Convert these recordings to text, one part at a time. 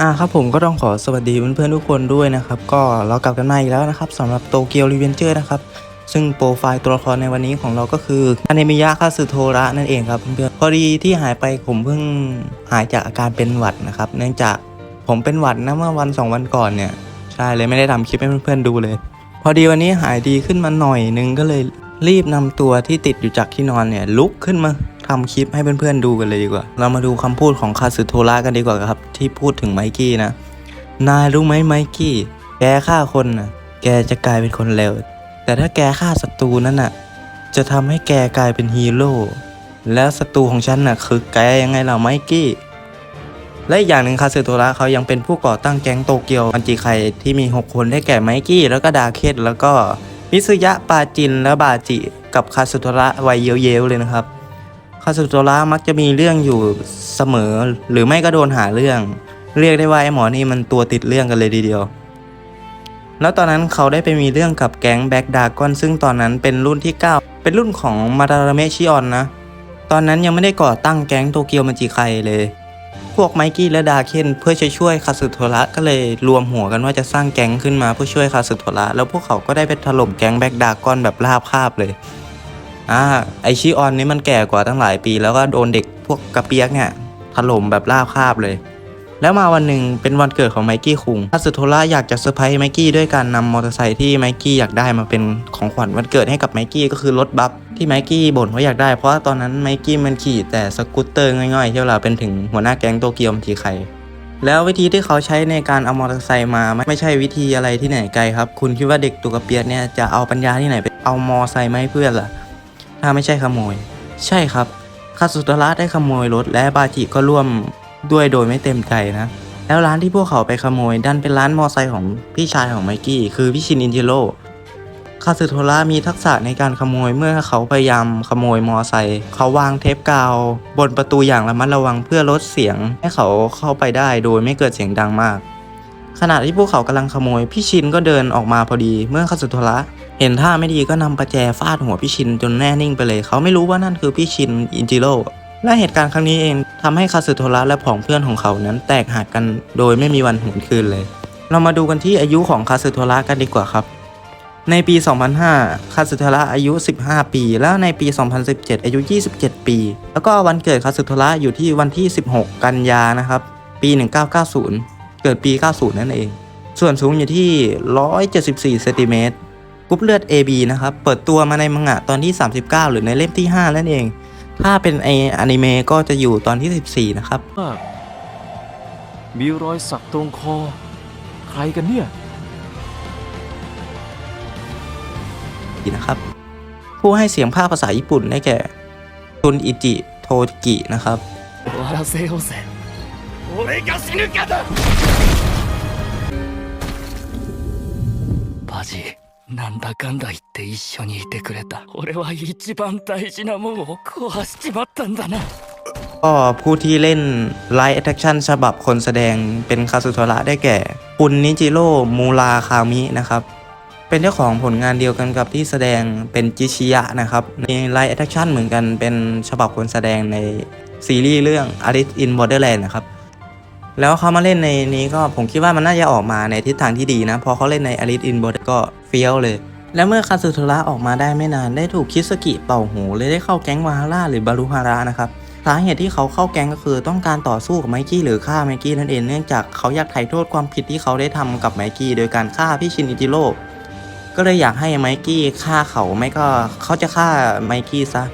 อ่าครับผมก็ต้องขอสวัสดีเพื่อนๆทุกคนด้วยนะครับ ก็เรากลับกันมาอีกแล้วนะครับสำหรับโตเกียวรีเวนเจอร์นะครับ ซึ่งโปรไฟล์ตัวละครในวันนี้ของเราก็คืออเนมิยะคาสึโทระนั่นเองครับเพื่อนๆพอดีที่หายไปผมเพิ่งหายจากอาการเป็นหวัดนะครับ เนื่องจากผมเป็นหวัดนะเมื่อวันสองวันก่อนเนี่ยใช่เลยไม่ได้ทำคลิปให้เพื่อนๆดูเลย พอดีวันนี้หายดีขึ้นมาหน่อยนึงก็เลยรีบนำตัวที่ติดอยู่จากที่นอนเนี่ยลุกขึ้นมา ทำคลิปให้เพื่อนๆดูกันเลยดีกว่า เรามาดูคำพูดของคาสึโทระกันดีกว่าครับ ที่พูดถึงไมกี้นะ นายรู้ไหมไมกี้ แกฆ่าคนนะแกจะกลายเป็นคนเลว แต่ถ้าแกฆ่าศัตรูนั่นน่ะ จะทำให้แกกลายเป็นฮีโร่ แล้วศัตรูของฉันน่ะคือแกยังไงล่ะไมกี้ และอีกอย่างหนึ่งคาสึโทระเขายังเป็นผู้ก่อตั้งแก๊งโตเกียวมันจิไคที่มี 6 คนได้แก่ไมกี้ แล้วก็ดาเคทแล้วก็มิซึยะปาจินและบาจิกับคาสึโทระวัยเย้ยวๆเลยนะครับ คาสึโทระมักจะมีเรื่องอยู่เสมอ หรือไม่ก็โดนหาเรื่อง เรียกได้ว่าไอ้หมอนี่มันตัวติดเรื่องกันเลยทีเดียว แล้วตอนนั้นเขาได้ไปมีเรื่องกับแก๊งแบ็กดากอนซึ่งตอนนั้นเป็นรุ่นที่ 9 เป็นรุ่นของมาดาราเมชิออนนะ ตอนนั้นยังไม่ได้ก่อตั้งแก๊งโตเกียวมันจิไคเลย พวกไมกี้และดาเคนเพื่อจะช่วยคาสึโทระก็เลยรวมหัวกันว่าจะสร้างแก๊งขึ้นมาเพื่อช่วยคาสึโทระแล้วพวกเขาก็ได้ไปถล่มแก๊งแบ็กดากอนแบบราบคาบเลย อ่าไอชิออนนี่มันแก่กว่าตั้งหลายปี แล้วก็โดนเด็กพวกกระเปียกเนี่ยถล่มแบบราบคาบเลย แล้วมาวันหนึ่งเป็นวันเกิดของไมกี้คุงคาสึโทระอยากจะเซอร์ไพรส์ไมกี้ด้วยการนำมอเตอร์ไซค์ที่ไมกี้อยากได้มาเป็นของขวัญวันเกิดให้กับไมกี้ก็คือรถบัฟที่ไมกี้บ่นว่าอยากได้เพราะว่าตอนนั้นไมกี้มันขี่แต่สกูตเตอร์ง่อยๆ ที่เวลาเป็นถึงหัวหน้าแก๊งโตเกียวมทีไครแล้ววิธีที่เขาใช้ในการเอามอเตอร์ไซค์มาไม่ใช่วิธีอะไรที่ไหนไกลครับ คุณคิดว่าเด็กตุกกระเปียกเนี่ยจะเอาปัญญาที่ไหนไปเอามอไซค์มาให้เพื่อนล่ะ ถ้าไม่ใช่ขโมย ใช่ครับคาสุตระได้ขโมยรถและบาจิก็ร่วมด้วยโดยไม่เต็มใจนะ แล้วร้านที่พวกเขาไปขโมยดันเป็นร้านมอไซค์ของพี่ชายของไมกี้คือพี่ชินอินจิโรคาสึโทระมีทักษะในการขโมยเมื่อเขาพยายามขโมยมอไซค์เขาวางเทปกาว บนประตูอย่างระมัดระวังเพื่อลดเสียง ให้เขาเข้าไปได้โดยไม่เกิดเสียงดังมาก ขณะที่พวกเขากำลังขโมย พี่ชินก็เดินออกมาพอดีเมื่อคาสึโทระ เห็นท่าไม่ดีก็นำประแจฟาดหัวพี่ชินจนแน่นิ่งไปเลย เขาไม่รู้ว่านั่นคือพี่ชินอินจิโร่และเหตุการณ์ครั้งนี้เองทำให้คาสึโทระและผองเพื่อนของเขานั้นแตกหักกันโดยไม่มีวันหวนคืนเลย เรามาดูกันที่อายุของคาสึโทระกันดีกว่าครับในปี 2005 คาสึโทระอายุ 15 ปี แล้วในปี 2017 อายุ 27 ปี แล้วก็วันเกิดคาสึโทระอยู่ที่วันที่ 16 กันยานะครับ ปี 1990 เกิดปี 90 นั่นเอง ส่วนสูงอยู่ที่ 174 เซนติเมตร กรุ๊ปเลือด AB นะครับ เปิดตัวมาในมังงะตอนที่ 39 หรือในเล่มที่ 5 นั่นเอง ถ้าเป็นไออนิเมะก็จะอยู่ตอนที่ 14 นะครับ มากมีรอยสักตรงคอ ใครกันเนี่ย นะครับ ผู้ให้เสียงภาคภาษาญี่ปุ่นได้แก่ตุนอิจิโทกินะครับ 終わらせようぜ俺が死ぬかだバジ なんだかんだ言って一緒にいてくれた俺は一番大事なもんを壊しちまったんだな ก็ผู้ที่เล่นไลท์แอ t แท c ชั่นฉบับคนแสดงเป็นคาสุโทระได้แก่ คุณนิจิโร่มูราคามินะครับ เป็นเจ้าของผลงานเดียวกันกับที่แสดงเป็นจิชิยะนะครับ ในไลท์แอ t แท c ชั่นเหมือนกันเป็นฉบับคนแสดงในซีรีส์เรื่อง Alice in Borderland นะครับ แล้วเขามาเล่นในนี้ก็ผมคิดว่ามันน่าจะออกมาในทิศทางที่ดีนะเพราะเขาเล่นใน Alice in Borderland ก็เ ฟี้ยวเลย และเมื่อคาสึโทระออกมาได้ไม่นานได้ถูกคิสกิเป่าหูเลยได้เข้าแก๊งวาฮาร่าหรือบารุฮาระนะครับสาเหตุที่เขาเข้าแก๊งก็คือต้องการต่อสู้กับไมกี้หรือฆ่าไมกี้นั่นเองเนื่องจากเขาอยากไถ่โทษความผิดที่เขาได้ทำกับไมกี้โดยการฆ่าพี่ชินอิจิโร่ก็เลยอยากให้ไมกี้ฆ่าเขาไม่ก็เขาจะฆ่าไมกี้ซะ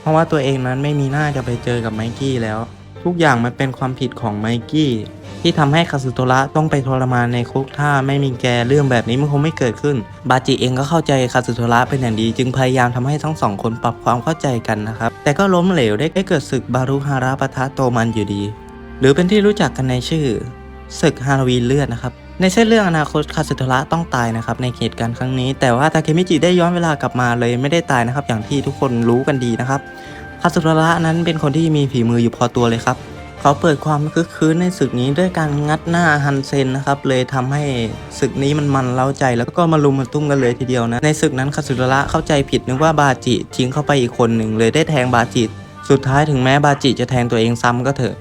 เพราะว่าตัวเองนั้นไม่มีหน้าจะไปเจอกับไมกี้แล้ว ทุกอย่างมันเป็นความผิดของไมกี้ ที่ทำให้คาสึโตระต้องไปทรมานในคุกถ้าไม่มีแกเรื่องแบบนี้มันคงไม่เกิดขึ้น บาจิเองก็เข้าใจคาสึโตระเป็นอย่างดี จึงพยายามทำให้ทั้งสองคนปรับความเข้าใจกันนะครับ แต่ก็ล้มเหลวได้เกิดศึกบารุฮาระปะทะโตมันอยู่ดี หรือเป็นที่รู้จักกันในชื่อศึกฮาโลวีนเลือดนะครับในเส้นเรื่องอนาคตคาสึโตระต้องตายนะครับในเหตุการณ์ครั้งนี้ แต่ว่าทาเคมิจิได้ย้อนเวลากลับมาเลยไม่ได้ตายนะครับ อย่างที่ทุกคนรู้กันดีนะครับคาสึโทระนั้นเป็นคนที่มีฝีมืออยู่พอตัวเลยครับ เขาเปิดความคึกคืนในศึกนี้ด้วยการงัดหน้าฮันเซนนะครับเลยทำให้ศึกนี้มันมันเล้าใจแล้วก็มาลุมมาตุ้มกันเลยทีเดียวนะในศึกนั้นคาสึโทระเข้าใจผิดนึกว่าบาจิทิ้งเข้าไปอีกคนหนึ่งเลยได้แทงบาจิสุดท้ายถึงแม้บาจิจะแทงตัวเองซ้ำก็เถอะ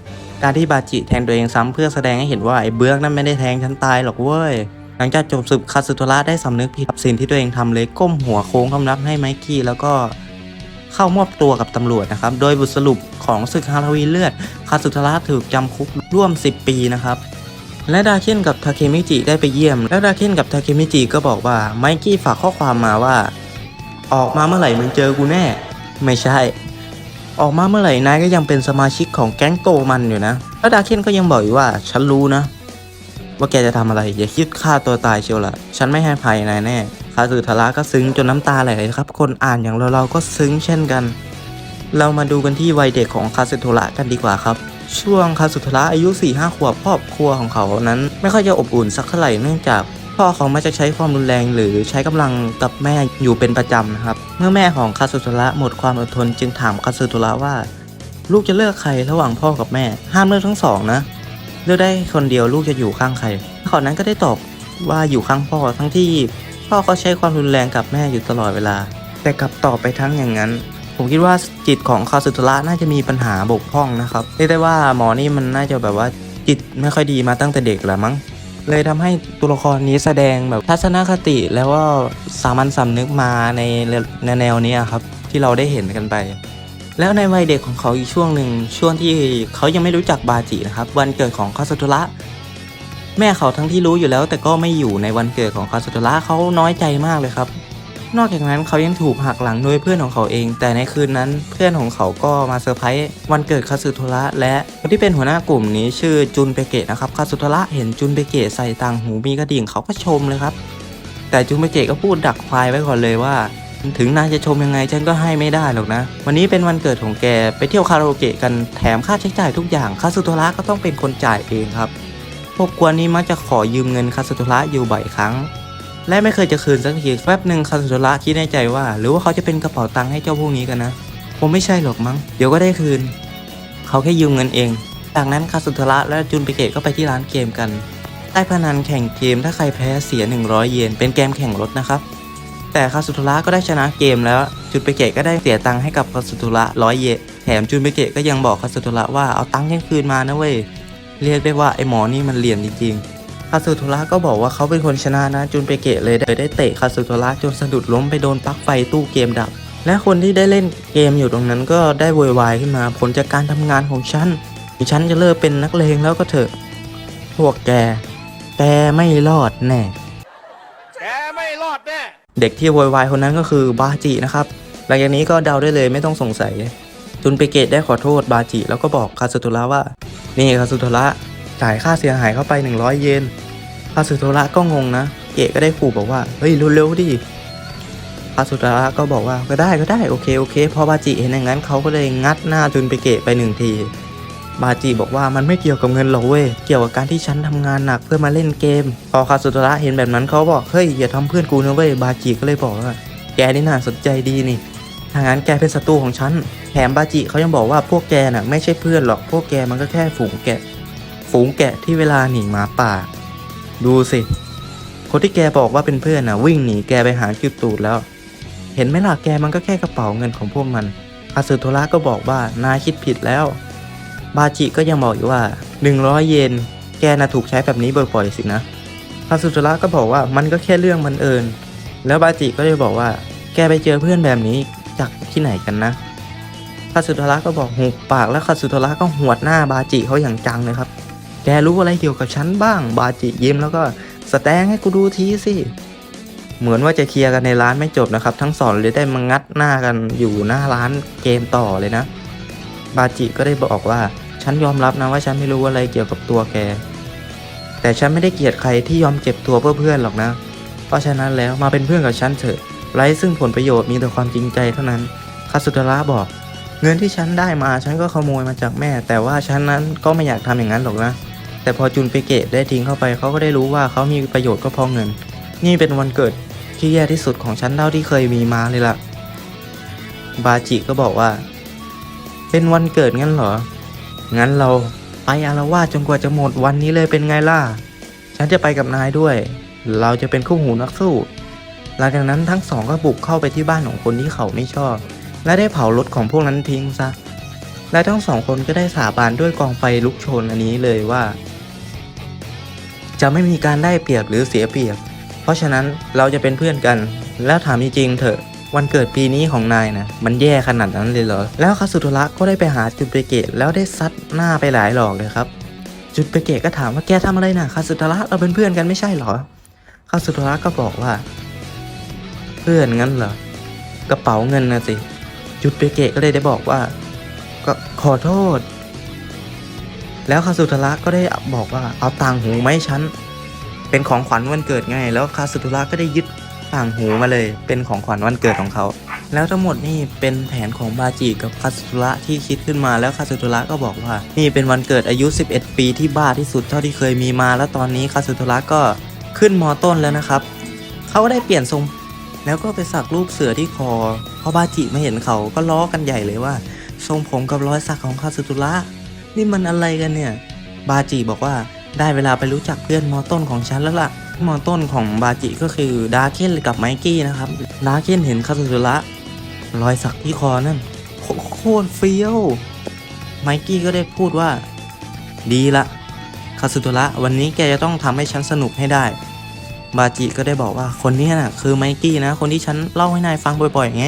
การที่บาจิแทงตัวเองซ้ำเพื่อแสดงให้เห็นว่าไอ้เบื้องนั้นไม่ได้แทงฉันตายหรอกเว้ยหลังจากจบศึกคาสึโทระได้สำนึกผิดกับสิ่งที่ตัวเองทำเลยก้มหัวโค้งคำนับให้ไมกี้แล้วก็ เข้ามอบตัวกับตำรวจนะครับ โดยบทสรุปของศึกฮาโลวีเลือด คาสึโทระถูกจำคุกร่วม 10 ปีนะครับ และดาเคนกับทาเคมิจิได้ไปเยี่ยม แล้วดาเคนกับทาเคมิจิก็บอกว่าไมกี้ฝากข้อความมาว่า ออกมาเมื่อไหร่มึงเจอกูแน่ ไม่ใช่ ออกมาเมื่อไหร่นายก็ยังเป็นสมาชิกของแก๊งโตมันอยู่นะแล้วดาเคนก็ยังบอกอยู่ว่าฉันรู้นะ ว่าแกจะทำอะไรอย่าคิดฆ่าตัวตายเชียวละฉันไม่ให้ภัยนายแน่ คาสึทาระก็ซึ้งจนน้ำตาไหลเลยครับ คนอ่านอย่างเราเราๆก็ซึ้งเช่นกัน เรามาดูกันที่วัยเด็กของคาสึโทระกันดีกว่าครับ ช่วงคาสึโทระอายุ 4-5 ขวบครอบครัวของเขานั้น ไม่ค่อยจะอบอุ่นสักเท่าไหร่เนื่องจากพ่อเขามักจะใช้ความรุนแรงหรือใช้กำลังกับแม่อยู่เป็นประจำนะครับ เมื่อแม่ของคาสึโทระหมดความอดทนจึงถามคาสึโทระว่า ลูกจะเลือกใครระหว่างพ่อกับแม่ ห้ามเลือกทั้งสองนะเลือกได้คนเดียวลูกจะอยู่ข้างใครเขานั้นก็ได้ตอบว่าอยู่ข้างพ่อทั้งที่ พ่อเขาใช้ความรุนแรงกับแม่อยู่ตลอดเวลา แต่กลับตอบไปทั้งอย่างนั้น ผมคิดว่าจิตของคาสึโทระน่าจะมีปัญหาบกพร่องนะครับเรียกได้ว่าหมอนี่มันน่าจะแบบว่าจิตไม่ค่อยดีมาตั้งแต่เด็กแหละมั้งเลยทำให้ตัวละครนี้แสดงแบบทัศนคติแล้วก็สามัญสำนึกมาในในแนวนี้ครับ ที่เราได้เห็นกันไป แล้วในวัยเด็กของเขาอีกช่วงหนึ่งช่วงที่เขายังไม่รู้จักบาจินะครับ วันเกิดของคาสโตระ แม่เขาทั้งที่รู้อยู่แล้ว แต่ก็ไม่อยู่ในวันเกิดของคาสโตระเขาน้อยใจมากเลยครับ นอกจากนั้นเขายังถูกหักหลังโดยเพื่อนของเขาเอง แต่ในคืนนั้นเพื่อนของเขาก็มาเซอร์ไพรส์วันเกิดคาสึโทระและคนที่เป็นหัวหน้ากลุ่มนี้ชื่อจุนเปเกะนะครับคาสึโทระเห็นจุนเปเกะใส่ต่างหูมีกระดิ่งเขาก็ชมเลยครับ แต่จุนเปเกะก็พูดดักควายไว้ก่อนเลยว่าถึงนายจะชมยังไงฉันก็ให้ไม่ได้หรอกนะ วันนี้เป็นวันเกิดของแกไปเที่ยวคาราโอเกะกันแถมค่าใช้จ่ายทุกอย่างคาสึโทระก็ต้องเป็นคนจ่ายเองครับ พวกกวนนี้มักจะขอยืมเงินคาสึโทระอยู่บ่อยครั้ง และไม่เคยจะคืนสักทีแป๊บหนึ่งคาสึโทระคิดในใจว่า หรือว่าเขาจะเป็นกระเป๋าตังค์ให้เจ้าพวกนี้กันนะผมไม่ใช่หรอกมั้งเดี๋ยวก็ได้คืน เขาแค่ยืมเงินเอง จากนั้นคาสึโทระและจุนเปเกะก็ไปที่ร้านเกมกัน ใต้พนันแข่งเกมถ้าใครแพ้เสีย 100 เยนเป็นเกมแข่งรถนะครับ แต่คาสุโทระก็ได้ชนะเกมแล้วจุนเปเกะก็ได้เสียตังค์ให้กับคาสุโทระร้อยเยนแถมจุนเปเกะก็ยังบอกคาสุโทระว่าเอาตังค์ยังคืนมานะเว้ย เรียกได้ว่าไอหมอนี่มันเหลี่ยมจริงๆคาสุโทระก็บอกว่าเขาเป็นคนชนะนะจุนเปเกะเลยได้ได้เตะคาสุโทระจนสะดุดล้มไปโดนปลั๊กไฟตู้เกมดับ และคนที่ได้เล่นเกมอยู่ตรงนั้นก็ได้โวยวายขึ้นมา ผลจากการทำงานของฉันฉันจะเลิกเป็นนักเลงแล้วก็เถอะพวกแกแกไม่รอดแน่แกไม่รอดแน่เด็กที่โวยวายคนนั้นก็คือบาจินะครับ หลังจากนี้ก็เดาได้เลยไม่ต้องสงสัย จุนเปเกตได้ขอโทษบาจิ แล้วก็บอกคาสุโทระว่า นี่คาสุโทระจ่ายค่าเสียหายเข้าไป 100 เยน คาสุโทระก็งงนะ เกะก็ได้ขู่บอกว่า เฮ้ยเร็วๆดิ คาสุโทระก็บอกว่าก็ได้ก็ได้โอเคโอเค พอบาจิเห็นอย่างนั้นเขาก็เลยงัดหน้าจุนเปเกตไปหนึ่งที บาจิบอกว่ามันไม่เกี่ยวกับเงินหรอกเว้ย เกี่ยวกับการที่ฉันทำงานหนักเพื่อมาเล่นเกม พอคาสุโทระเห็นแบบนั้นเขาบอก เฮ้ยอย่าทำเพื่อนกูนะเว้ย บาจิก็เลยบอกว่า แกนี่น่าสนใจดีนี่ ถ้างั้นแกเป็นศัตรูของฉัน แถมบาจิเขายังบอกว่าพวกแกน่ะไม่ใช่เพื่อนหรอก พวกแกมันก็แค่ฝูงแกะ ฝูงแกะที่เวลาหนีหมาป่า ดูสิ คนที่แกบอกว่าเป็นเพื่อนน่ะ วิ่งหนีแกไปหาคิวตูดแล้ว เห็นไหมล่ะแกมันก็แค่กระเป๋าเงินของพวกมันคาสึโทระก็บอกว่านายคิดผิดแล้ว บาจิก็ยังบอกอยู่ว่า 100 เยน แกน่ะถูกใช้แบบนี้บ่อยๆสินะคาสึโทระก็บอกว่ามันก็แค่เรื่องมันเอิญแล้วบาจิก็เลยบอกว่า แกไปเจอเพื่อนแบบนี้ จากที่ไหนกันนะคาสึโทระก็บอกหุบปากแล้วคาสึโทระก็หวดหน้าบาจิเขาอย่างจังเลยครับ แกรู้อะไรเกี่ยวกับฉันบ้าง บาจิยิ้มแล้วก็สแตงให้กูดูทีสิ เหมือนว่าจะเคลียร์กันในร้านไม่จบนะครับ ทั้งสองเลยได้มางัดหน้ากันอยู่หน้าร้านเกมต่อเลยนะ บาจิก็ได้บอกว่าฉันยอมรับนะว่าฉันไม่รู้อะไรเกี่ยวกับตัวแก แต่ฉันไม่ได้เกลียดใครที่ยอมเจ็บตัวเพื่อเพื่อนหรอกนะ เพราะฉะนั้นแล้วมาเป็นเพื่อนกับฉันเถอะ ไร้ซึ่งผลประโยชน์มีแต่ความจริงใจเท่านั้นคาสุตระบอก เงินที่ฉันได้มาฉันก็ขโมยมาจากแม่ แต่ว่าฉันนั้นก็ไม่อยากทำอย่างนั้นหรอกนะ แต่พอจุนเปเกะได้ทิ้งเข้าไปเขาก็ได้รู้ว่าเขามีประโยชน์ก็เพราะเงิน นี่เป็นวันเกิดที่แย่ที่สุดของฉันเท่าที่เคยมีมาเลยล่ะ บาจิก็บอกว่า เป็นวันเกิดงั้นเหรอ งั้นเราไปอารวาจนกว่าจะหมดวันนี้เลยเป็นไงล่ะ ฉันจะไปกับนายด้วย เราจะเป็นคู่หูนักสู้ หลังจากนั้นทั้งสองก็บุกเข้าไปที่บ้านของคนที่เขาไม่ชอบ และได้เผารถของพวกนั้นทิ้งซะ และทั้งสองคนก็ได้สาบานด้วยกองไฟลุกโชนอันนี้เลยว่า จะไม่มีการได้เปรียบหรือเสียเปรียบ เพราะฉะนั้นเราจะเป็นเพื่อนกัน แล้วถามจริงๆเถอะวันเกิดปีนี้ของนายนะมันแย่ขนาดนั้นเลยเหรอ แล้วคาสุโทระก็ได้ไปหาจุดเปเกะแล้วได้ซัดหน้าไปหลายหลอกเลยครับ จุดเปเกะก็ถามว่าแกทำอะไรนะคาสุโทระเราเป็นเพื่อนกันไม่ใช่เหรอคาสุโทระก็บอกว่า เพื่อนงั้นเหรอ กระเป๋าเงินนะสิ จุดเปเกะก็เลยได้บอกว่า ก็ขอโทษ แล้วคาสุทระก็ได้บอกว่าเอาต่างหูไหมาให้ฉัน เป็นของขวัญวันเกิดไง แล้วคาสุทระก็ได้ยึดต่างหูมาเลย เป็นของขวัญวันเกิดของเขา แล้วทั้งหมดนี่เป็นแผนของบาจิกับคาสุโทระที่คิดขึ้นมา แล้วคาสุโทระก็บอกว่า นี่เป็นวันเกิดอายุ 11 ปีที่บ้าที่สุดเท่าที่เคยมีมา แล้วตอนนี้คาสุโทระก็ขึ้นมอต้นแล้วนะครับ เขาก็ได้เปลี่ยนทรง แล้วก็ไปสักรูปเสือที่คอพอบาจิมาเห็นเขาก็ล้อกันใหญ่เลยว่า ทรงผมกับรอยสักของคาสุโทระนี่มันอะไรกันเนี่ย บาจิบอกว่าได้เวลาไปรู้จักเพื่อนมอต้นของฉันแล้วล่ะ มอต้นของบาจิก็คือดาร์เคนกับไมกี้นะครับ ดาร์เคนเห็นคาสุโทระรอยสักที่คอนั่นโคโคตรเฟี้ยวไมกี้ก็ได้พูดว่า ดีละคาสุโทระวันนี้แกจะต้องทำให้ฉันสนุกให้ได้ บาจิก็ได้บอกว่าคนนี้น่ะคือไมกี้นะ คนที่ฉันเล่าให้นายฟังบ่อยๆไง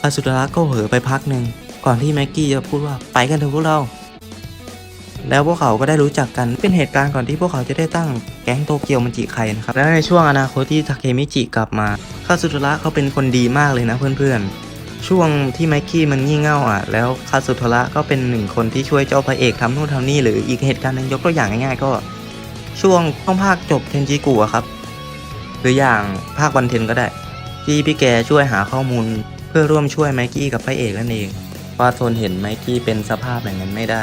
คาสุโทระก็เผลอไปพักหนึ่งก่อนที่ไมกี้จะพูดว่าไปกันเถอะพวกเรา แล้วพวกเขาก็ได้รู้จักกันเป็นเหตุการณ์ก่อนที่พวกเขาจะได้ตั้งแก๊งโตเกียวมันจิไคนะครับ และในช่วงอนาคตที่ทาเคมิจิกลับมาคาสุโทระเขาเป็นคนดีมากเลยนะเพื่อนๆ ช่วงที่ไมกี้มันงี่เง่าอะ แล้วคาสุโทระก็เป็นหนึ่งคนที่ช่วยเจ้าพระเอกทำนู่นทำนี่หรืออีกเหตุการณ์หนึงยกตัวอย่างง่ายๆก็ ช่วงต้องภาคจบเทนจิกุอะครับ หรืออย่างภาควันเทนก็ได้ ที่พี่แกช่วยหาข้อมูลเพื่อร่วมช่วยไมกี้กับพระเอกนั่นเองว่าทนเห็นไมกี้เป็นสภาพอย่างนั้นไม่ได้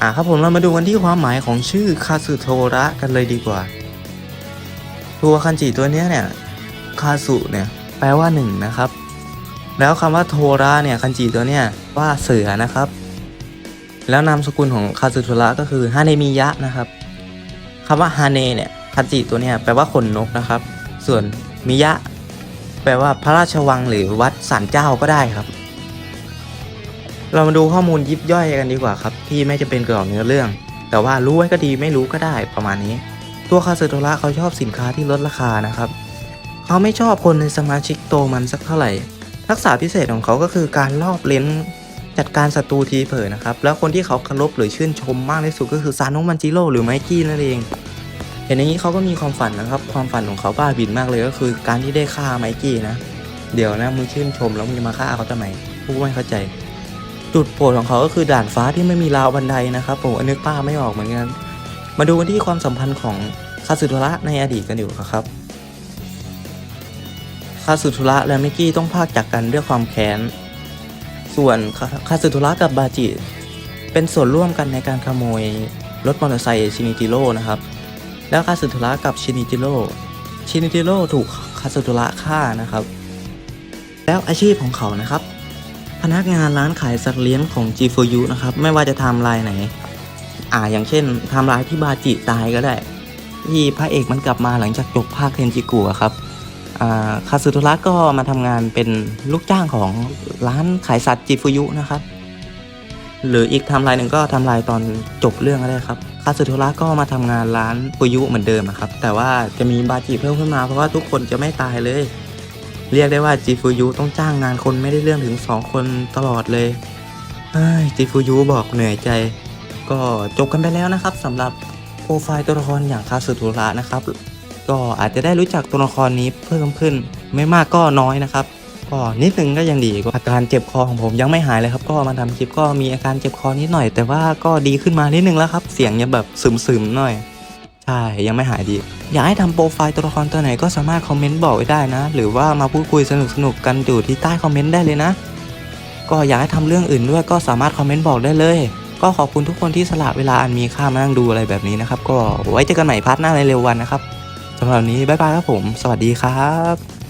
อะครับผมเรามาดูกันที่ความหมายของชื่อคาสุโทระกันเลยดีกว่า ตัวคันจิตัวเนี้ยเนี่ยคาสุเนี่ยแปลว่าหนึ่งนะครับ แล้วคำว่าโทระเนี่ยคันจิตัวเนี้ยว่าเสือนะครับ แล้วนามสกุลของคาสุโทระก็คือฮาเนมิยะนะครับ คำว่าฮาเนเนี่ยคันจิตัวนี้แปลว่าขนนกนะครับ ส่วนมิยะ แปลว่าพระราชวังหรือวัดศาลเจ้าก็ได้ครับ เรามาดูข้อมูลยิบย่อยกันดีกว่าครับ ที่ไม่จะเป็นเกี่ยวกับเนื้อเรื่อง แต่ว่ารู้ไว้ก็ดีไม่รู้ก็ได้ประมาณนี้ ตัวคาสึโทระเขาชอบสินค้าที่ลดราคานะครับ เขาไม่ชอบคนในสมาชิกโตมันสักเท่าไหร่ ทักษะพิเศษของเขาก็คือการลอบเล้นจัดการศัตรูทีเผลอนะครับ แล้วคนที่เขาเคารพหรือชื่นชมมากที่สุดก็คือซาโนะมันจิโร่หรือไมกี้นั่นเอง ห็นอย่างนี้เขาก็มีความฝันนะครับ ความฝันของเขาบ้าบินมากเลยก็คือ การที่ได้ฆ่าไมกี้นะ เดี๋ยวนะมึงชื่นชมแล้วมึงจะมาฆ่าเขาทำไมกูไม่เข้าใจ จุดโปรดของเขาก็คือด่านฟ้าที่ไม่มีราวบันไดนะครับผมนึกป้าไม่ออกเหมือนกัน มาดูกันที่ความสัมพันธ์ของคาสึโทระในอดีตกันดีกว่ครับคาสึโทระและมิกกี้ต้องพากจากกันด้วยความแค้น ส่วนคาสึโทระกับบาจิ เป็นส่วนร่วมกันในการขโมยรถมอเตอร์ไซค์ชินิจิโร่นะครับ แล้วคาสึโทระกับชินิจิโร่ชินิจิโร่ถูกคาสึโทระฆ่านะครับ แล้วอาชีพของเขานะครับ พนักงานร้านขายสัตว์เลี้ยงของ G4U นะครับ ไม่ว่าจะทำลายไหน อ่าอย่างเช่นทำลายที่บาจิตายก็ได้ ที่พระเอกมันกลับมาหลังจากจบภาคเทนจิกุอะครับอ่าคาสึโทระก็มาทำงานเป็นลูกจ้างของร้านขายสัตว์ G4U นะครับ หรืออีกทำลายหนึ่งก็ทำลายตอนจบเรื่องก็ได้ครับ คาสึโทระก็มาทำงานร้านฟุยุเหมือนเดิมอะครับ แต่ว่าจะมีบาจิเพิ่มขึ้นมาเพราะว่าทุกคนจะไม่ตายเลย เรียกได้ว่าจีฟูยูต้องจ้างงานคนไม่ได้เรื่องถึง 2 คนตลอดเลยจีฟูยูบอกเหนื่อยใจ ก็จบกันไปแล้วนะครับสำหรับโปรไฟล์ตัวละครอย่างคาสึทุระนะครับ ก็อาจจะได้รู้จักตัวละครนี้เพิ่มขึ้น ไม่มากก็น้อยนะครับ ก็นิดนึงก็ยังดีกว่าอาการเจ็บคอของผมยังไม่หายเลยครับ ก็มาทำคลิปก็มีอาการเจ็บคอนิดหน่อย แต่ว่าก็ดีขึ้นมานิดนึงแล้วครับ เสียงยังแบบซึมๆหน่อย ใช่ยังไม่หายดี อยากให้ทำโปรไฟล์ตัวละครตัวไหนก็สามารถคอมเมนต์บอกไว้ได้นะ หรือว่ามาพูดคุยสนุกๆกันอยู่ที่ใต้คอมเมนต์ได้เลยนะ ก็อยากให้ทำเรื่องอื่นด้วยก็สามารถคอมเมนต์บอกได้เลยก็ขอบคุณทุกคนที่สละเวลาอันมีค่ามานั่งดูอะไรแบบนี้นะครับ ก็ไว้เจอกันใหม่พาร์ทหน้าในเร็ววันนะครับสำหรับนนี้บ๊ายบายครับผม สวัสดีครับ